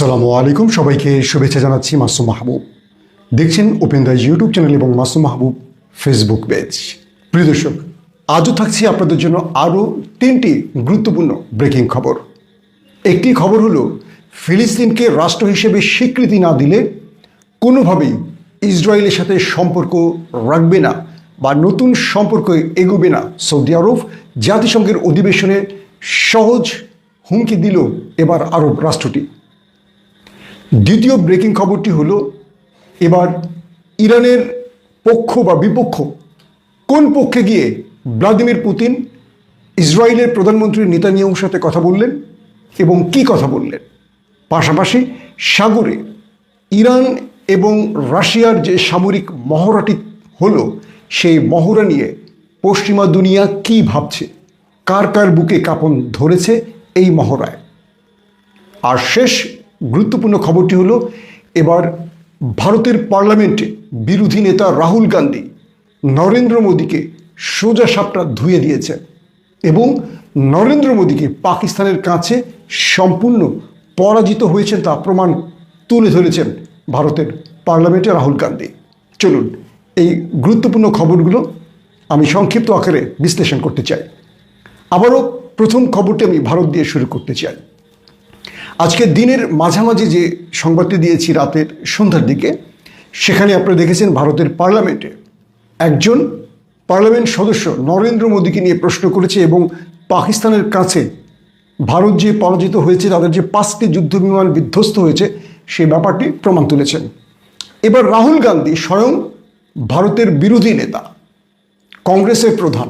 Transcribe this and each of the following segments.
সালামু আলাইকুম। সবাইকে শুভেচ্ছা জানাচ্ছি মাসুম মাহবুব। দেখছেন ওপেন দ্য ইউটিউব চ্যানেল এবং মাসুম মাহবুব ফেসবুক পেজ প্রিয় দর্শক, আজও থাকছি আপনাদের জন্য আরও তিনটি গুরুত্বপূর্ণ ব্রেকিং খবর। একটি খবর হলো, ফিলিস্তিনকে রাষ্ট্র হিসেবে স্বীকৃতি না দিলে কোনোভাবেই ইসরায়েলের সাথে সম্পর্ক রাখবে না বা নতুন সম্পর্ক এগোবে না সৌদি আরব। জাতিসংঘের অধিবেশনে সহজ হুমকি দিল এবার আরব রাষ্ট্রটি। দ্বিতীয় ব্রেকিং খবরটি হলো, এবার ইরানের পক্ষ বা বিপক্ষ কোন পক্ষে গিয়ে ভ্লাদিমির পুতিন ইসরায়েলের প্রধানমন্ত্রী নেতানিয়াহুর সাথে কথা বললেন এবং কি কথা বললেন? পাশাপাশি সাগরে ইরান এবং রাশিয়ার যে সামরিক মহড়াটি হলো, সেই মহড়া নিয়ে পশ্চিমা দুনিয়া কি ভাবছে? কার কার বুকে কাপন ধরেছে এই মহড়ায়? আর শেষ গুরুত্বপূর্ণ খবরটি হলো, এবার ভারতের পার্লামেন্টে বিরোধী নেতা রাহুল গান্ধী নরেন্দ্র মোদীকে সোজা সাপটা ধুয়ে দিয়েছে এবং নরেন্দ্র মোদীকে পাকিস্তানের কাছে সম্পূর্ণ পরাজিত হয়েছেন তা প্রমাণ তুলে ধরেছেন ভারতের পার্লামেন্টে রাহুল গান্ধী। চলুন, এই গুরুত্বপূর্ণ খবরগুলো আমি সংক্ষিপ্ত আকারে বিশ্লেষণ করতে চাই। আবারও প্রথম খবরটি আমি ভারত দিয়ে শুরু করতে চাই। আজকে দিনের মাঝামাঝি যে সংবাদটি দিয়েছি রাতের সন্ধ্যার দিকে, সেখানে আপনারা দেখেছেন ভারতের পার্লামেন্টে একজন পার্লামেন্ট সদস্য নরেন্দ্র মোদীকে নিয়ে প্রশ্ন করেছে এবং পাকিস্তানের কাছে ভারত যে পরাজিত হয়েছে, তাদের যে পাঁচটি যুদ্ধবিমান বিধ্বস্ত হয়েছে, সেই ব্যাপারটি প্রমাণ তুলেছেন। এবার রাহুল গান্ধী স্বয়ং ভারতের বিরোধী নেতা, কংগ্রেসের প্রধান।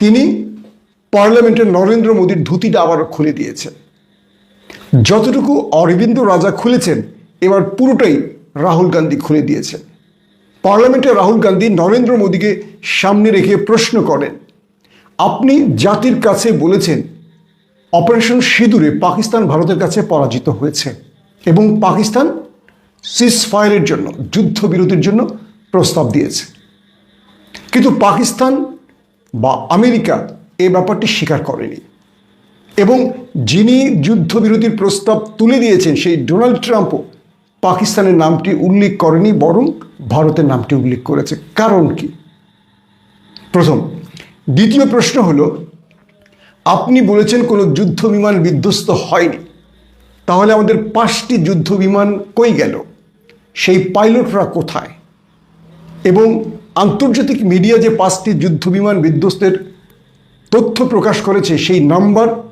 তিনি পার্লামেন্টে নরেন্দ্র মোদীর ধুতিটা আবার খুলে দিয়েছেন। যতটুকু অরবিন্দ রাজা খুলেছেন, এবার পুরোটাই রাহুল গান্ধী খুলে দিয়েছেন। পার্লামেন্টে রাহুল গান্ধী নরেন্দ্র মোদীকে সামনে রেখে প্রশ্ন করেন, আপনি জাতির কাছে বলেছেন অপারেশন সিঁদুরে পাকিস্তান ভারতের কাছে পরাজিত হয়েছে এবং পাকিস্তান সিজ ফায়ারের জন্য, যুদ্ধবিরতির জন্য প্রস্তাব দিয়েছে। কিন্তু পাকিস্তান বা আমেরিকা এ ব্যাপারটি স্বীকার করেনি। এবং যিনি যুদ্ধবিরতির প্রস্তাব তুলে দিয়েছেন, সেই ডোনাল্ড ট্রাম্পও পাকিস্তানের নামটি উল্লেখ করেনি, বরং ভারতের নামটি উল্লেখ করেছে। কারণ কি? প্রথম, দ্বিতীয় প্রশ্ন হলো, আপনি বলেছেন কোনো যুদ্ধ বিমান বিধ্বস্ত হয়নি। তাহলে আমাদের পাঁচটি যুদ্ধ বিমান কই গেল? সেই পাইলটরা কোথায়? এবং আন্তর্জাতিক মিডিয়া যে পাঁচটি যুদ্ধ বিমান বিধ্বস্তের তথ্য প্রকাশ করেছে, সেই নাম্বার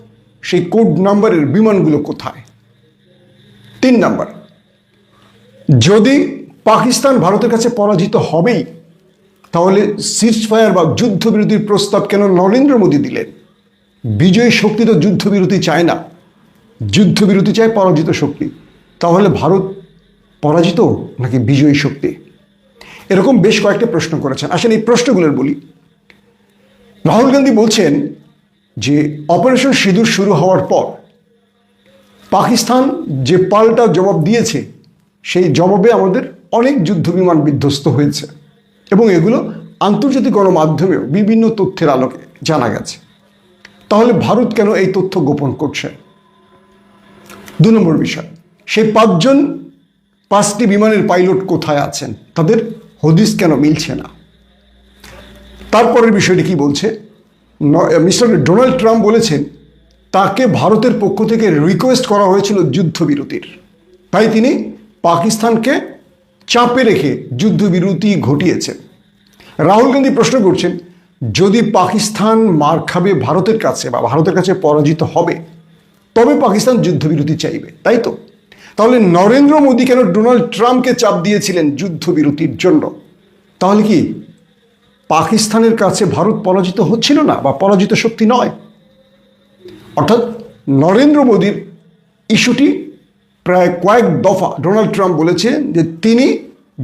সেই কোড নাম্বারের বিমানগুলো কোথায়? তিন নাম্বার, যদি পাকিস্তান ভারতের কাছে পরাজিত হবেই, তাহলে সিজ ফায়ার বা যুদ্ধবিরতির প্রস্তাব কেন নরেন্দ্র মোদী দিলেন? বিজয়ী শক্তি তো যুদ্ধবিরতি চায় না। যুদ্ধবিরতি চায় পরাজিত শক্তি। তাহলে ভারত পরাজিত নাকি বিজয়ী শক্তি? এরকম বেশ কয়েকটা প্রশ্ন করেছেন। আসেন এই প্রশ্নগুলোর বলি। রাহুল গান্ধী বলছেন যে অপারেশন সিঁদুর শুরু হওয়ার পর পাকিস্তান যে পাল্টা জবাব দিয়েছে, সেই জবাবে আমাদের অনেক যুদ্ধবিমান বিধ্বস্ত হয়েছে এবং এগুলো আন্তর্জাতিক গণমাধ্যমেও বিভিন্ন তথ্যের আলোকে জানা গেছে। তাহলে ভারত কেন এই তথ্য গোপন করছে? দু নম্বর বিষয় সেই পাঁচজন পাঁচটি বিমানের পাইলট কোথায় আছেন? তাদের হদিস কেন মিলছে না? তারপরের বিষয়টি কি বলছে? মিস্টার ডোনাল্ড ট্রাম্প বলেছেন, তাকে ভারতের পক্ষ থেকে রিকোয়েস্ট করা হয়েছিল যুদ্ধবিরতির। তাই তিনি পাকিস্তানকে চাপে রেখে যুদ্ধবিরতি ঘটিয়েছেন। রাহুল গান্ধী প্রশ্ন করছেন, যদি পাকিস্তান মার খাবে ভারতের কাছে বা ভারতের কাছে পরাজিত হবে, তবে পাকিস্তান যুদ্ধবিরতি চাইবে, তাই তো? তাহলে নরেন্দ্র মোদী কেন ডোনাল্ড ট্রাম্পকে চাপ দিয়েছিলেন যুদ্ধবিরতির জন্য? তাহলে কি পাকিস্তানের কাছে ভারত পরাজিত হচ্ছিল না বা পরাজিত শক্তি নয়। অর্থাৎ নরেন্দ্র মোদীর ইস্যুটি প্রায় কয়েক দফা ডোনাল্ড ট্রাম্প বলেছে যে তিনি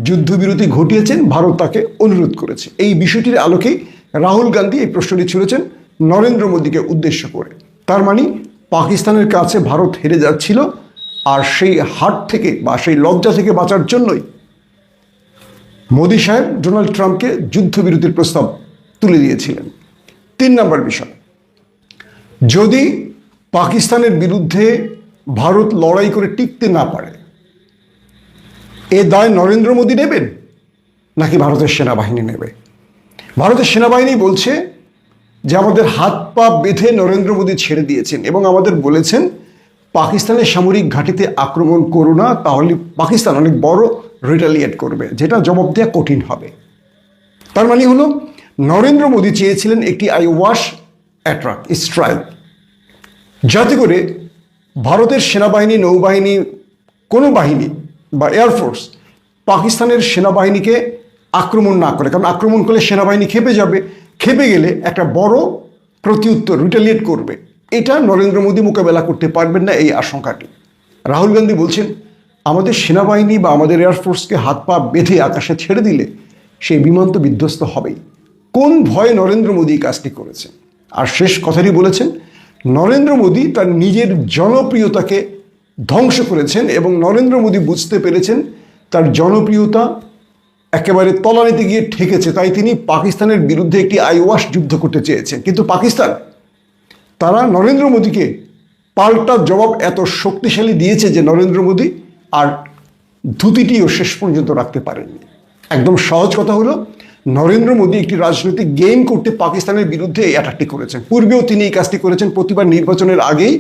যুদ্ধবিরতি ঘটিয়েছেন, ভারত তাকে অনুরোধ করেছে। এই বিষয়টির আলোকেই রাহুল গান্ধী এই প্রশ্নটি ছুড়েছেন নরেন্দ্র মোদীকে উদ্দেশ্য করে। তার মানে পাকিস্তানের কাছে ভারত হেরে যাচ্ছিল আর সেই হাট থেকে বা সেই লজ্জা থেকে বাঁচার জন্যই মোদী সাহেব ডোনাল্ড ট্রাম্পকে যুদ্ধবিরতির প্রস্তাব তুলে দিয়েছিলেন। তিন নম্বর বিষয়, যদি পাকিস্তানের বিরুদ্ধে ভারত লড়াই করে টিকতে না পারে, এ দায় নরেন্দ্র মোদী নেবেন নাকি ভারতের সেনাবাহিনী নেবে? ভারতের সেনাবাহিনী বলছে যে আমাদের হাত পা বেঁধে নরেন্দ্র মোদী ছেড়ে দিয়েছেন এবং আমাদের বলেছেন পাকিস্তানের সামরিক ঘাঁটিতে আক্রমণ করো না, তাহলে পাকিস্তান অনেক বড় রিটালিয়েট করবে, যেটা জবাব দেওয়া কঠিন হবে। তার মানে হলো, নরেন্দ্র মোদী চেয়েছিলেন একটি আই ওয়াশ অ্যাট্রাক স্ট্রাইক যাতে করে ভারতের সেনাবাহিনী, নৌবাহিনী, কোনো বাহিনী বা এয়ারফোর্স পাকিস্তানের সেনাবাহিনীকে আক্রমণ না করে। কারণ আক্রমণ করলে সেনাবাহিনী খেপে যাবে খেপে গেলে একটা বড় প্রত্যুত্তর রিটালিয়েট করবে। এটা নরেন্দ্র মোদী মোকাবেলা করতে পারবেন না এই আশঙ্কাটি। রাহুল গান্ধী বলছেন, আমাদের সেনাবাহিনী বা আমাদের এয়ারফোর্সকে হাত পা বেঁধে আকাশে ছেড়ে দিলে সেই বিমান তো বিধ্বস্ত হবেই। কোন ভয়ে নরেন্দ্র মোদী কাজটি করেছেন আর শেষ কথাটি বলেছেন, নরেন্দ্র মোদী তার নিজের জনপ্রিয়তাকে ধ্বংস করেছেন এবং নরেন্দ্র মোদী বুঝতে পেরেছেন তার জনপ্রিয়তা একেবারে তলানিতে গিয়ে ঠেকেছে। তাই তিনি পাকিস্তানের বিরুদ্ধে একটি আইওয়াশ যুদ্ধ করতে চেয়েছেন। কিন্তু পাকিস্তান তারা নরেন্দ্র মোদীকে পাল্টা জবাব এত শক্তিশালী দিয়েছে যে নরেন্দ্র মোদী আর ধুতিটিও শেষ পর্যন্ত রাখতে পারেননি। একদম সহজ কথা হলো, নরেন্দ্র মোদী একটি রাজনৈতিক গেম করতে পাকিস্তানের বিরুদ্ধে এই অ্যাটাকটি করেছেন। পূর্বেও তিনি এই কাজটি করেছেন, প্রতিবার নির্বাচনের আগেই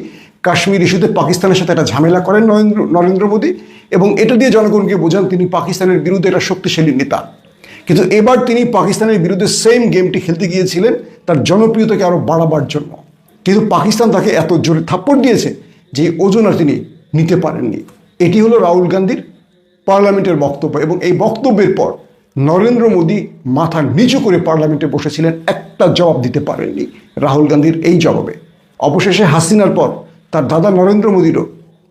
কাশ্মীর ইস্যুতে পাকিস্তানের সাথে একটা ঝামেলা করেন নরেন্দ্র নরেন্দ্র মোদী এবং এটা দিয়ে জনগণকে বোঝান তিনি পাকিস্তানের বিরুদ্ধে একটা শক্তিশালী নেতা। কিন্তু এবার তিনি পাকিস্তানের বিরুদ্ধে সেম গেমটি খেলতে গিয়েছিলেন, তার জনপ্রিয়তাকে আরও বাড়াবার জন্য। কিন্তু পাকিস্তান তাকে এত জোরে থাপ্পড় দিয়েছে যে ওজন আর তিনি নিতে পারেননি। এটি হলো রাহুল গান্ধীর পার্লামেন্টের বক্তব্য এবং এই বক্তব্যের পর নরেন্দ্র মোদী মাথা নিচু করে পার্লামেন্টে বসেছিলেন, একটা জবাব দিতে পারেননি রাহুল গান্ধীর এই জবাবে। অবশেষে হাসিনার পর তার দাদা নরেন্দ্র মোদীরও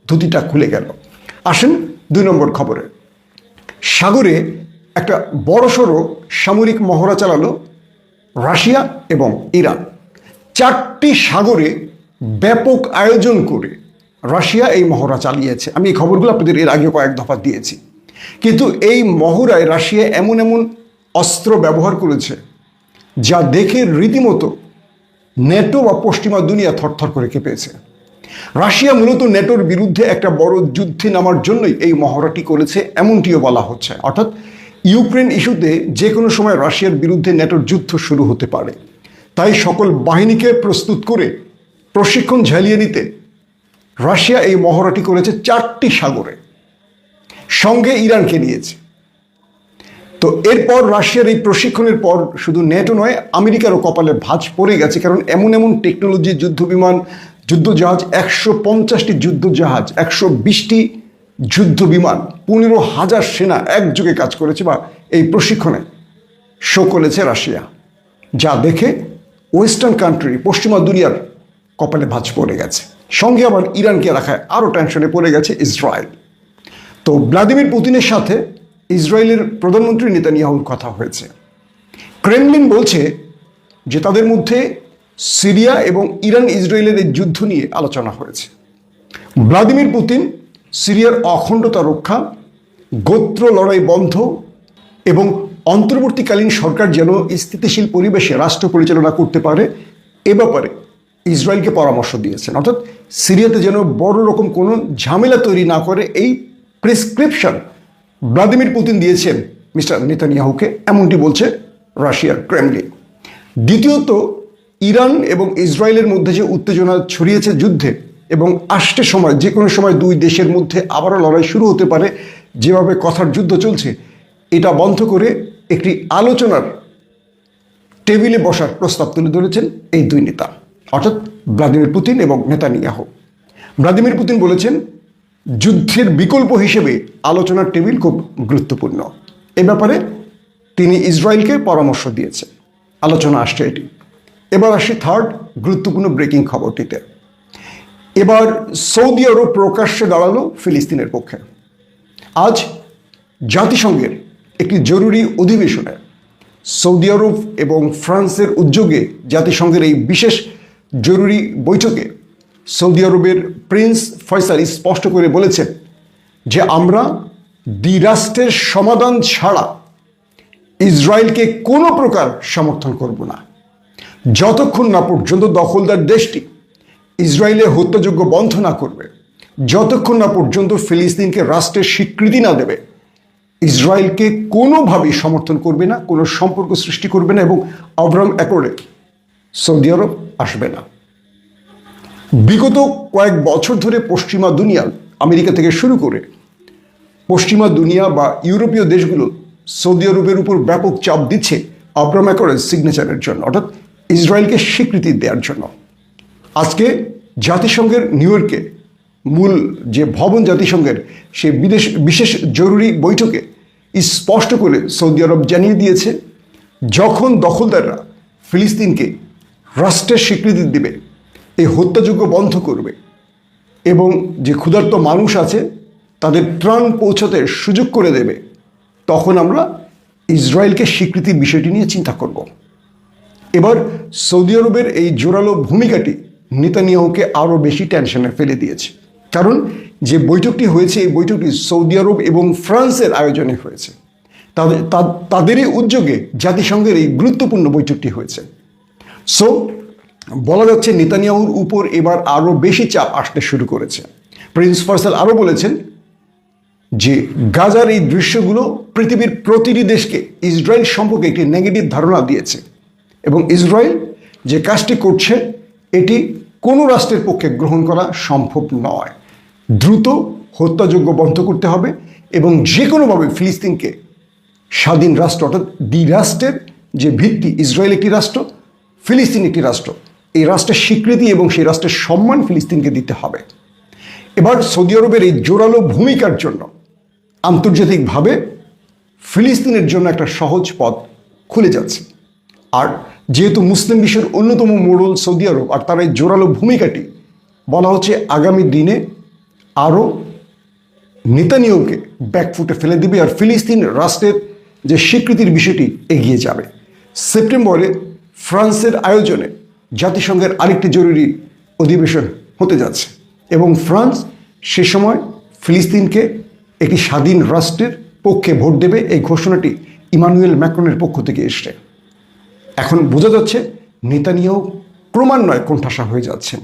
ধুতিটা খুলে গেল। আসেন দুই নম্বর খবরে। সাগরে একটা বড়সড় সামরিক মহড়া চালালো রাশিয়া এবং ইরান। চারটি সাগরে ব্যাপক আয়োজন করে রাশিয়া এই মহড়া চালিয়েছে। আমি এই খবরগুলো আপনাদের এর আগে কয়েক দফা দিয়েছি। কিন্তু এই মহড়ায় রাশিয়া এমন এমন অস্ত্র ব্যবহার করেছে যা দেখে রীতিমতো নেটো বা পশ্চিমা দুনিয়া থরথর করে কেঁপেছে। রাশিয়া মূলত নেটোর বিরুদ্ধে একটা বড় যুদ্ধে নামার জন্যই এই মহড়াটি করেছে, এমনটিও বলা হচ্ছে। অর্থাৎ ইউক্রেন ইস্যুতে যে কোনো সময় রাশিয়ার বিরুদ্ধে নেটোর যুদ্ধ শুরু হতে পারে। তাই সকল বাহিনীকে প্রস্তুত করে প্রশিক্ষণ ঝালিয়ে নিতে রাশিয়া এই মহড়াটি করেছে চারটি সাগরে। সঙ্গে ইরানকে নিয়েছে। তো এরপর রাশিয়ার এই প্রশিক্ষণের পর শুধু নেটো নয়, আমেরিকারও কপালে ভাঁজ পড়ে গেছে, কারণ এমন এমন টেকনোলজি যুদ্ধ বিমান যুদ্ধজাহাজ, একশো পঞ্চাশটি যুদ্ধজাহাজ, একশো বিশটি যুদ্ধ বিমান পনেরো হাজার সেনা একযোগে কাজ করেছে বা এই প্রশিক্ষণে শো করেছে রাশিয়া। যা দেখে ওয়েস্টার্ন কান্ট্রি, পশ্চিমা দুনিয়ার কপালে ভাঁজ পড়ে গেছে। সঙ্গে আবার ইরানকে রাখায় আরও টেনশনে পড়ে গেছে ইসরায়েল। তো ভ্লাদিমির পুতিনের সাথে ইসরায়েলের প্রধানমন্ত্রী নেতানিয়াহুর কথা হয়েছে। ক্রেমলিন বলছে যে তাদের মধ্যে সিরিয়া এবং ইরান ইসরায়েলের এই যুদ্ধ নিয়ে আলোচনা হয়েছে। ভ্লাদিমির পুতিন সিরিয়ার অখণ্ডতা রক্ষা, গোত্র লড়াই বন্ধ এবং অন্তর্বর্তীকালীন সরকার যেন স্থিতিশীল পরিবেশে রাষ্ট্র পরিচালনা করতে পারে, এ ব্যাপারে ইসরায়েলকে পরামর্শ দিয়েছেন। অর্থাৎ সিরিয়াতে যেন বড় রকম কোনো ঝামেলা তৈরি না করে, এই প্রেসক্রিপশন ভ্লাদিমির পুতিন দিয়েছেন মিস্টার নেতানিয়াহুকে, এমনটি বলছে রাশিয়ার ক্রেমলিন। দ্বিতীয়ত, ইরান এবং ইসরায়েলের মধ্যে যে উত্তেজনা ছড়িয়েছে যুদ্ধে এবং আসতে সময়, যে কোনো সময় দুই দেশের মধ্যে আবারও লড়াই শুরু হতে পারে, যেভাবে কথার যুদ্ধ চলছে, এটা বন্ধ করে একটি আলোচনার টেবিলে বসার প্রস্তাব তুলে ধরেছেন এই দুই নেতা, অর্থাৎ ভ্লাদিমির পুতিন এবং নেতানিয়াহু। ভ্লাদিমির পুতিন বলেছেন, যুদ্ধের বিকল্প হিসেবে আলোচনার টেবিল খুব গুরুত্বপূর্ণ। এ ব্যাপারে তিনি ইসরায়েলকে পরামর্শ দিয়েছেন। আলোচনা আসছে এটি। এবার আসি থার্ড গুরুত্বপূর্ণ ব্রেকিং খবরটিতে। এবার সৌদি আরব প্রকাশ্যে দাঁড়াল ফিলিস্তিনের পক্ষে। আজ জাতিসংঘের একটি জরুরি অধিবেশনে সৌদি আরব এবং ফ্রান্সের উদ্যোগে জাতিসংঘের এই বিশেষ জরুরি বৈঠকে সৌদি আরবের প্রিন্স ফয়সাল স্পষ্ট করে বলেছেন যে আমরা দ্বিরাষ্ট্রের সমাধান ছাড়া ইসরায়েলকে কোনো প্রকার সমর্থন করব না। যতক্ষণ না পর্যন্ত দখলদার দেশটি ইসরায়েলের হত্যাযোগ্য বন্ধ না করবে, যতক্ষণ না পর্যন্ত ফিলিস্তিনকে রাষ্ট্রের স্বীকৃতি না দেবে ইসরায়েলকে কোনোভাবেই সমর্থন করবে না, কোনো সম্পর্ক সৃষ্টি করবে না এবং আব্রাম অ্যাকর্ডে সৌদি আরব আসবে না। বিগত কয়েক বছর ধরে পশ্চিমা দুনিয়া, আমেরিকা থেকে শুরু করে পশ্চিমা দুনিয়া বা ইউরোপীয় দেশগুলো সৌদি আরবের উপর ব্যাপক চাপ দিচ্ছে আব্রাম অ্যাকর্ডের সিগনেচারের জন্য, অর্থাৎ ইসরায়েলকে স্বীকৃতি দেওয়ার জন্য। আজকে জাতিসংঘের নিউ ইয়র্কে মূল যে ভবন জাতিসংঘের সে বিদেশ, বিশেষ জরুরি বৈঠকে স্পষ্ট করে সৌদি আরব জানিয়ে দিয়েছে, যখন দখলদাররা ফিলিস্তিনকে রাষ্ট্রের স্বীকৃতি দিবে এই হত্যাযোগ্য বন্ধ করবে এবং যে ক্ষুধার্ত মানুষ আছে, তাদের ত্রাণ পৌঁছাতে সুযোগ করে দেবে, তখন আমরা ইসরায়েলকে স্বীকৃতির বিষয়টি নিয়ে চিন্তা করব। এবার সৌদি আরবের এই জোরালো ভূমিকাটি নেতানিয়াহুকে আরও বেশি টেনশনে ফেলে দিয়েছে। কারণ যে বৈঠকটি হয়েছে, এই বৈঠকটি সৌদি আরব এবং ফ্রান্সের আয়োজনে হয়েছে। তাদের তাদেরই উদ্যোগে জাতিসংঘের এই গুরুত্বপূর্ণ বৈঠকটি হয়েছে। সো বলা যাচ্ছে নেতানিয়াহুর উপর এবার আরও বেশি চাপ আসতে শুরু করেছে। প্রিন্স ফার্সাল আরও বলেছেন যে, গাজার এই দৃশ্যগুলো পৃথিবীর প্রতিটি দেশকে ইসরায়েল সম্পর্কে একটি নেগেটিভ ধারণা দিয়েছে এবং ইসরায়েল যে কাজটি করছে, এটি কোনো রাষ্ট্রের পক্ষে গ্রহণ করা সম্ভব নয়। দ্রুত হত্যাযোগ্য বন্ধ করতে হবে এবং যে কোনোভাবে ফিলিস্তিনকে স্বাধীন রাষ্ট্র অর্থাৎ দ্বি রাষ্ট্রের যে ভিত্তি, ইসরায়েল একটি রাষ্ট্র, ফিলিস্তিন একটি রাষ্ট্র, এই রাষ্ট্রের স্বীকৃতি এবং সেই রাষ্ট্রের সম্মান ফিলিস্তিনকে দিতে হবে। এবার সৌদি আরবের এই জোরালো ভূমিকার জন্য আন্তর্জাতিকভাবে ফিলিস্তিনের জন্য একটা সহজ পথ খুলে যাচ্ছে। আর যেহেতু মুসলিম বিশ্বের অন্যতম মোড়ল সৌদি আরব, আর তার এই জোরালো ভূমিকাটি বলা হচ্ছে আগামী দিনে আরও নেতানিয়াহুকে ব্যাকফুটে ফেলে দিবে আর ফিলিস্তিন রাষ্ট্রের যে স্বীকৃতির বিষয়টি এগিয়ে যাবে। সেপ্টেম্বরে ফ্রান্সের আয়োজনে জাতিসংঘের আরেকটি জরুরি অধিবেশন হতে যাচ্ছে এবং ফ্রান্স সে সময় ফিলিস্তিনকে একটি স্বাধীন রাষ্ট্রের পক্ষে ভোট দেবে এই ঘোষণাটি ইমানুয়েল ম্যাক্রনের পক্ষ থেকে এসছে। এখন বোঝা যাচ্ছে নেতানিয়াহু ক্রমান্বয়ে কোণঠাসা হয়ে যাচ্ছেন।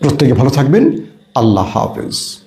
প্রত্যেকে ভালো থাকবেন। আল্লাহ হাফেজ